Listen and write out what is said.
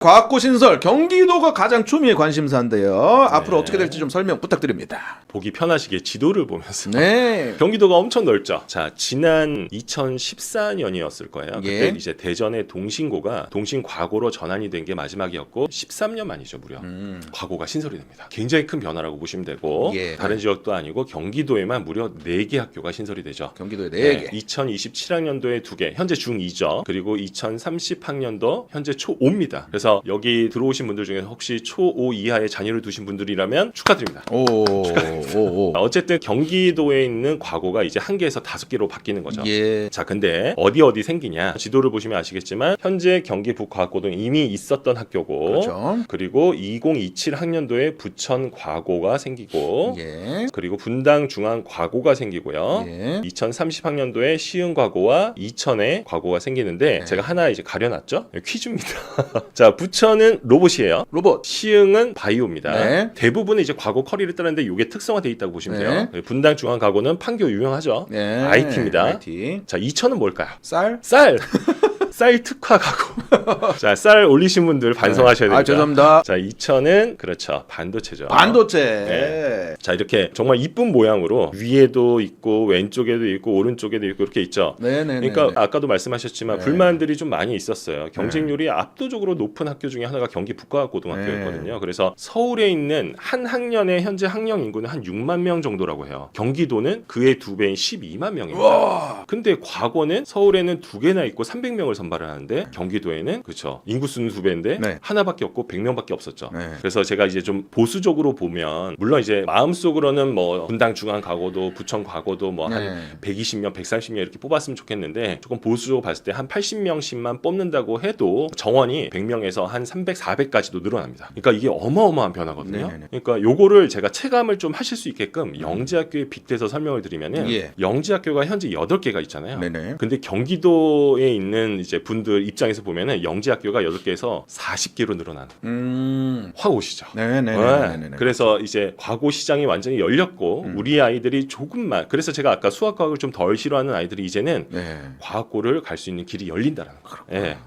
과학고 신설 경기도가 가장 초미의 관심사인데요. 앞으로 네. 어떻게 될지 좀 설명 부탁드립니다. 보기 편하시게 지도를 보면서 네. 경기도가 엄청 넓죠. 자, 지난 2014년이었을 거예요. 그때 예. 이제 대전의 동신고가 동신과고로 전환이 된 게 마지막이었고 13년 만이죠, 무려. 음. 과고가 신설이 됩니다. 굉장히 큰 변화라고 보시면 되고 예. 다른 지역도 아니고 경기도에만 무려 4개 학교가 신설이 되죠. 경기도에 네 개. 2027학년도에 두 개, 현재 중2죠. 그리고 2030학년도 현재 초5입니다. 그래서 여기 들어오신 분들 중에 혹시 초5 이하의 자녀를 두신 분들이라면 축하드립니다. 오, 오, 오. 어쨌든 경기도에 있는 과고가 이제 한 개에서 다섯 개로 바뀌는 거죠. 예. 자, 근데 어디 어디 생기냐? 지도를 보시면 아시겠지만 현재 경기 북과고등 이미 있었던 학교고 그렇죠. 그리고 2027 학년도에 부천 과고가 생기고 예. 그리고 분당 중앙 과고가 생기고요. 예. 2030학년도에 시흥 과고와 이천에 과고가 생기는데 네. 제가 하나 이제 가려놨죠. 퀴즈입니다. 자, 부천은 로봇이에요. 로봇. 시흥은 바이오입니다. 네. 대부분 이제 과거 커리를 따르는데 이게 특성화돼 있다고 보시면 네. 돼요. 분당 중앙 과고는 판교 유명하죠. 네. IT입니다. IT. 자, 이천은 뭘까요? 쌀. 쌀. 쌀 특화 가고. 자, 쌀 올리신 분들 반성하셔야 됩니다. 아, 죄송합니다. 자, 이천은 그렇죠. 반도체죠. 반도체. 네. 자, 이렇게 정말 이쁜 모양으로 위에도 있고 왼쪽에도 있고 오른쪽에도 있고 이렇게 있죠. 네, 네, 네. 그러니까 아까도 말씀하셨지만 네. 불만들이 좀 많이 있었어요. 경쟁률이 압도적으로 높은 학교 중에 하나가 경기 북과고등학교였거든요. 네. 그래서 서울에 있는 한 학년의 현재 학령 인구는 한 6만 명 정도라고 해요. 경기도는 그의 두 배인 12만 명입니다. 와. 근데 과거는 서울에는 두 개나 있고 300명을 선발 을 하는데 경기도에는 그렇죠. 인구수는 두 배인데 네. 하나밖에 없고 100명밖에 없었죠. 네. 그래서 제가 이제 좀 보수적으로 보면 물론 이제 마음속으로는 뭐 분당 중앙 과고도 부천 과고도 뭐한 네. 120명, 130명 이렇게 뽑았으면 좋겠는데 조금 보수적으로 봤을 때 한 80명씩만 뽑는다고 해도 정원이 100명에서 한 300, 400까지도 늘어납니다. 그러니까 이게 어마어마한 변화거든요. 네네네. 그러니까 요거를 제가 체감을 좀 하실 수 있게끔 영지학교에 빗대서 설명을 드리면은 예. 영지학교가 현재 8개가 있잖아요. 네네. 근데 경기도에 있는 이제 분들 입장에서 보면은 영지학교가 8개에서 40개로 늘어나는 음. 확 오시죠. 네, 네, 네. 네, 네, 네. 그래서 이제 과고 시장이 완전히 열렸고 음. 우리 아이들이 조금만 그래서 제가 아까 수학 과학을 좀 덜 싫어하는 아이들이 이제는 네. 과학고를 갈 수 있는 길이 열린다라는 거예요. 예.